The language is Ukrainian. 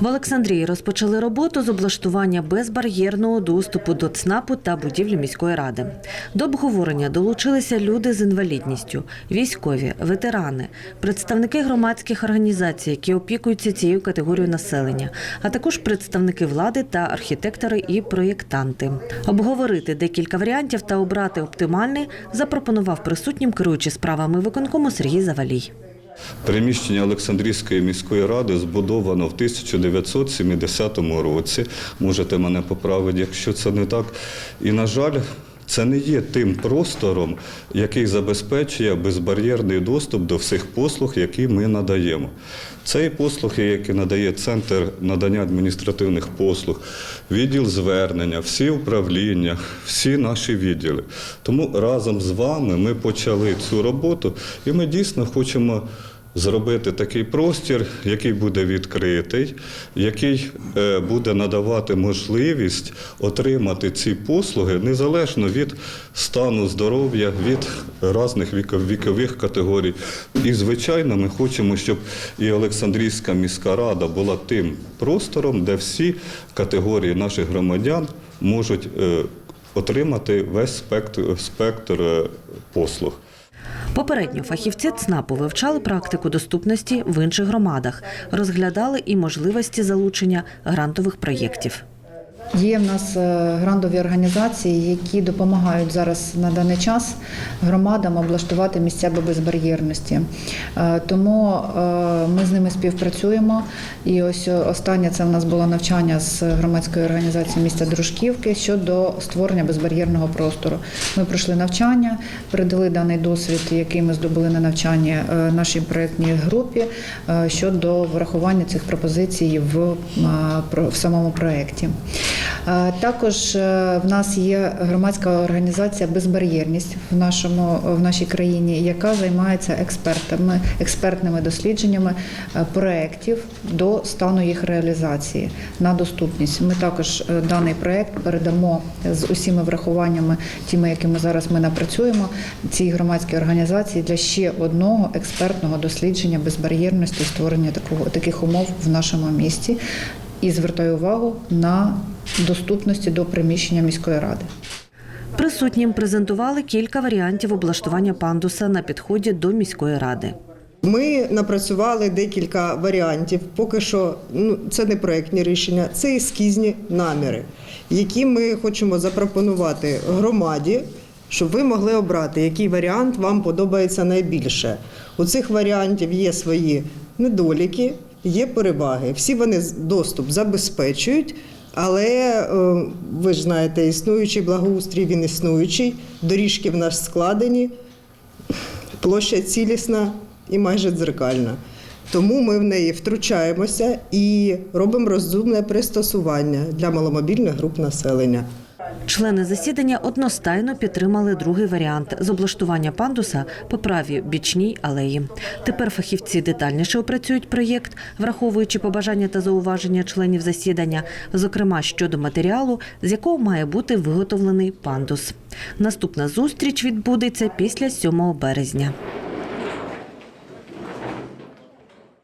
В Олександрії розпочали роботу з облаштування безбар'єрного доступу до ЦНАПу та будівлі міської ради. До обговорення долучилися люди з інвалідністю, військові, ветерани, представники громадських організацій, які опікуються цією категорією населення, а також представники влади та архітектори і проєктанти. Обговорити декілька варіантів та обрати оптимальний запропонував присутнім керуючий справами виконкому Сергій Завалій. Приміщення Олександрійської міської ради збудовано в 1970 році. Можете мене поправити, якщо це не так. І, на жаль, це не є тим простором, який забезпечує безбар'єрний доступ до всіх послуг, які ми надаємо. Це і послуги, які надає Центр надання адміністративних послуг, відділ звернення, всі управління, всі наші відділи. Тому разом з вами ми почали цю роботу, і ми дійсно хочемо зробити такий простір, який буде відкритий, який е, буде надавати можливість отримати ці послуги незалежно від стану здоров'я, від різних вікових категорій. І, звичайно, ми хочемо, щоб і Олександрійська міська рада була тим простором, де всі категорії наших громадян можуть е, отримати весь спектр, спектр е, послуг. Попередньо фахівці ЦНАПу вивчали практику доступності в інших громадах, розглядали і можливості залучення грантових проєктів. Є в нас е, грантові організації, які допомагають зараз на даний час громадам облаштувати місця безбар'єрності. Е, Тому е, ми з ними співпрацюємо. І ось останнє це в нас було навчання з громадської організації міста Дружківки щодо створення безбар'єрного простору. Ми пройшли навчання, передали даний досвід, який ми здобули на навчанні е, нашій проєктній групі щодо врахування цих пропозицій в, в самому проєкті. Е, Також е, в нас є громадська організація Безбар'єрність в нашому в нашій країні, яка займається експертами, експертними дослідженнями е, проєктів до стану їх реалізації на доступність. Ми також даний проєкт передамо з усіма врахуваннями, тими, якими зараз ми напрацюємо, цій громадській організації для ще одного експертного дослідження безбар'єрності, створення такого таких умов в нашому місті. І звертаю увагу на доступності до приміщення міської ради. Присутнім презентували кілька варіантів облаштування пандуса на підході до міської ради. Ми напрацювали декілька варіантів. Поки що ну, це не проєктні рішення, це ескізні наміри, які ми хочемо запропонувати громаді, щоб ви могли обрати, який варіант вам подобається найбільше. У цих варіантів є свої недоліки, є переваги. Всі вони доступ забезпечують. Але е, ви ж знаєте, існуючий благоустрій, він існуючий, доріжки в нас складені, площа цілісна і майже дзеркальна. Тому ми в неї втручаємося і робимо розумне пристосування для маломобільних груп населення. Члени засідання одностайно підтримали другий варіант з облаштування пандуса по правій бічній алеї. Тепер фахівці детальніше опрацюють проєкт, враховуючи побажання та зауваження членів засідання, зокрема щодо матеріалу, з якого має бути виготовлений пандус. Наступна зустріч відбудеться після 7 березня.